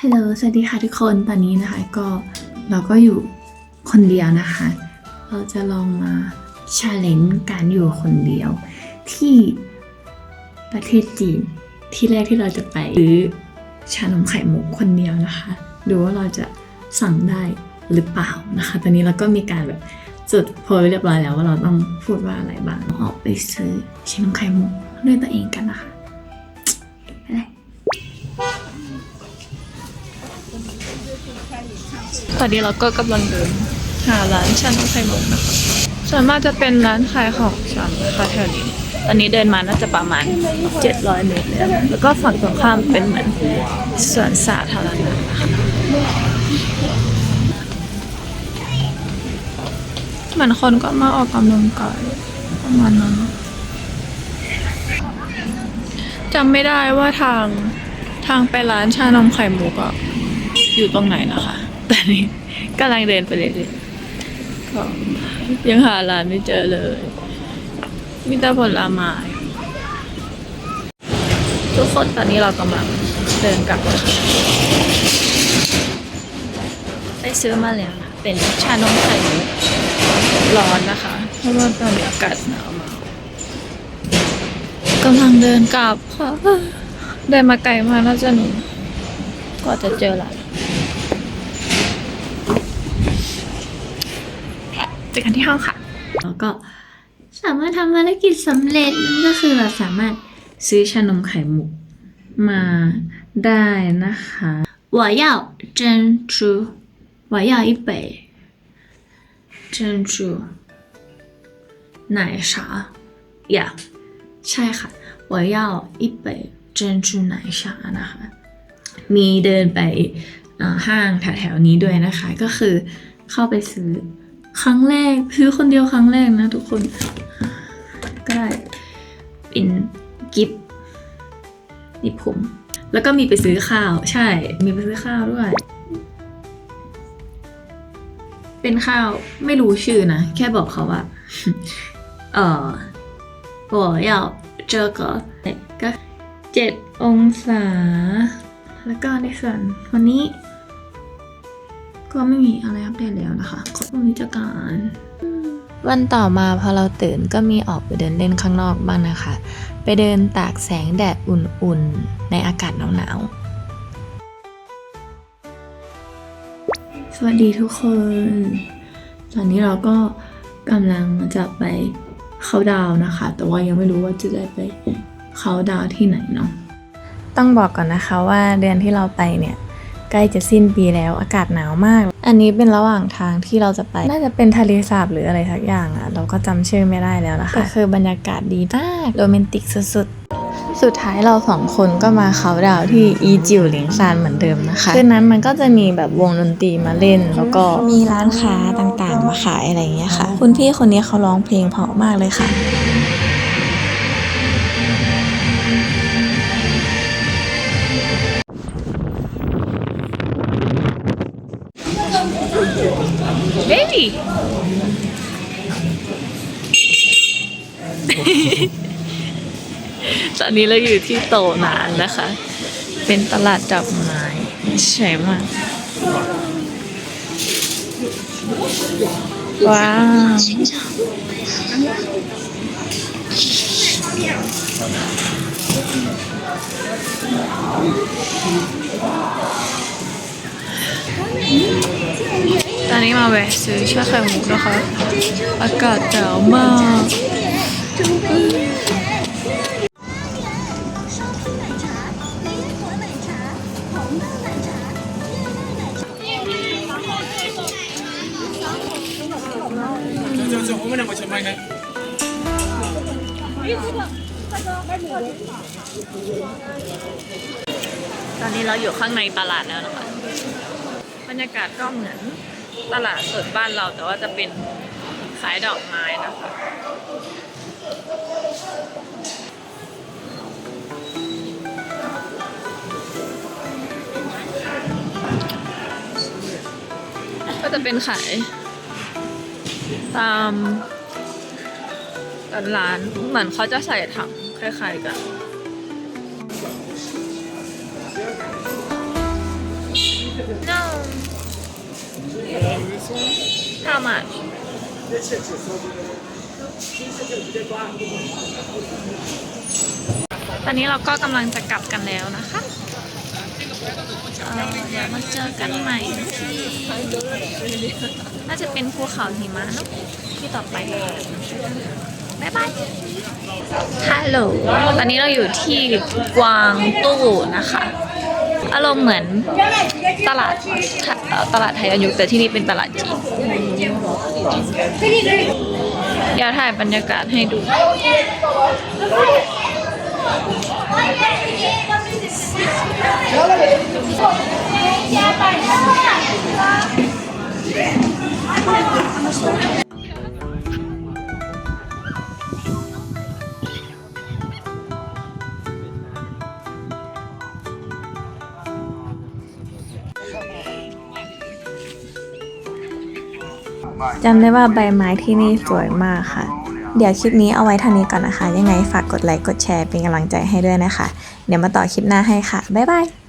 ฮัลโหล สวัสดีค่ะทุกคน ตอนนี้นะคะก็เราก็อยู่คนเดียวนะคะ เราจะลองมาชาเลนจ์การอยู่คนเดียว ที่ประเทศจีนที่แรกที่เราจะไปซื้อชานมไข่มุกคนเดียวนะคะ ดูว่าเราจะสั่งได้หรือเปล่านะคะ ตอนนี้เราก็มีการแบบจดโพยเรียบร้อยแล้วว่าเราต้องพูดว่าอะไรบ้างออกไปซื้อชานมไข่มุกด้วยตัวเองกันนะคะ ตอนนี้เราก็กำลังเดิน หาร้านชานมไข่มุกนะคะส่วนมากจะเป็นร้านขายของชำนะคะแถวนี้ ตอนนี้เดินมาน่าจะประมาณ 700 เมตรเลยนะแล้วก็ฝั่งตรงข้ามเป็นเหมือนสวนสาธารณะนะคะเหมือนคนก็มาออกกำลังกายประมาณนั้นจำไม่ได้ว่าทางทางไปร้านชานมไข่มุกอะอยู่ตรงไหนนะคะ แต่นี้กำลังเดินไปเลยๆยังหาร้านไม่เจอเลย มีแต่ผลไม้ทุกคนตอนนี้เรากำลังเดินกลับ ไปซื้อมาแล้วนะเป็นชานมไข่มุกร้อนนะคะ เพราะว่าตอนนี้อากาศหนาวมากกำลังเดินกลับค่ะเดินมาไกลมากน่าจะหนึ่งกว่าจะเจอร้าน เจอกันที่ห้องค่ะ แล้วก็สามารถทำภารกิจสำเร็จนั่นก็คือเราสามารถซื้อชานมไข่มุกมาได้นะคะ我要珍珠我要一杯珍珠奶茶 yeah ใช่ค่ะ我要一杯珍珠奶茶นะคะ มีเดินไปเอ่อห้างแถวๆนี้ด้วยนะคะ ก็คือเข้าไปซื้อ ครั้งแรกซื้อคนเดียวครั้งแรกนะทุกคน ก็ได้เป็นกิฟต์นี่ผม แล้วก็มีไปซื้อข้าว ใช่ มีไปซื้อข้าวด้วย เป็นข้าวไม่รู้ชื่อนะ แค่บอกเขาว่า เออ我要这个ก็เจ็ดองศา แล้วก็ในส่วนวันนี้ ก็ไม่มีอะไรอัปเดตแล้วนะคะขอบคุณนิจการวันต่อมาพอเราตื่นก็มีออกไปเดินเล่นข้างนอกบ้างนะคะ ไปเดินตากแสงแดดอุ่นๆ ในอากาศหนาวสวัสดีทุกคน ตอนนี้เราก็กำลังจะไปเข้าน์ดาวน์นะคะ แต่ว่ายังไม่รู้ว่าจะได้ไปเข้าน์ดาวน์ที่ไหนเนาะๆต้องบอกก่อนนะคะว่าเดือนที่เราไปเนี่ย ใกล้จะสิ้นปีแล้วอากาศหนาวมาก อันนี้เป็นระหว่างทางที่เราจะไป น่าจะเป็นทะเลสาบหรืออะไรทักอย่างอะเราก็จำชื่อไม่ได้แล้วนะคะแต่คือบรรยากาศดีมากโรแมนติกสุดๆ สุดท้ายเราสองคนก็มาเขาน์ดาวน์ที่อีจิวหลิงซานเหมือนเดิมนะคะคืนนั้นมันก็จะมีแบบวงดนตรีมาเล่น แล้วก็มีร้านค้าต่างๆมาขายอะไรอย่างเงี้ยค่ะ คุณพี่คนนี้เขาร้องเพลงเพราะมากเลยค่ะ baby ตอนนี้เราอยู่ที่โตนานนะคะ เป็นตลาดดอกไม้ใช่มากว้าว ตอนนี้มาแวะซื้อชาไข่มุกนะคะ อากาศหนาวมากตอนนี้เราอยู่ข้างในตลาดแล้วนะคะ บรรยากาศก็เหมือนตลาดสดบ้านเราแต่ว่าจะเป็นขายดอกไม้นะคะก็จะเป็นขายตามร้านเหมือนเขาจะใส่ถังคล้ายๆกัน How much ตอนนี้เราก็กำลังจะกลับกันแล้วนะคะเอ่อเดี๋ยวมาเจอกันใหม่ที่น่าจะเป็นภูเขาหิมะเนอะที่ต่อไปบ๊ายบาย ฮัลโหล ตอนนี้เราอยู่ที่กวางตู้นะคะ อารมณ์เหมือนตลาดเอ่อตลาดไทยอันยุกแต่ที่นี่เป็นตลาดจีนเดี๋ยวถ่ายบรรยากาศให้ดู จำได้ว่าใบไม้ที่นี่สวยมากค่ะ เดี๋ยวคลิปนี้เอาไว้เท่านี้ก่อนนะคะ ยังไงฝากกดไลค์กดแชร์เป็นกำลังใจให้ด้วยนะคะ เดี๋ยวมาต่อคลิปหน้าให้ค่ะ บ๊ายบาย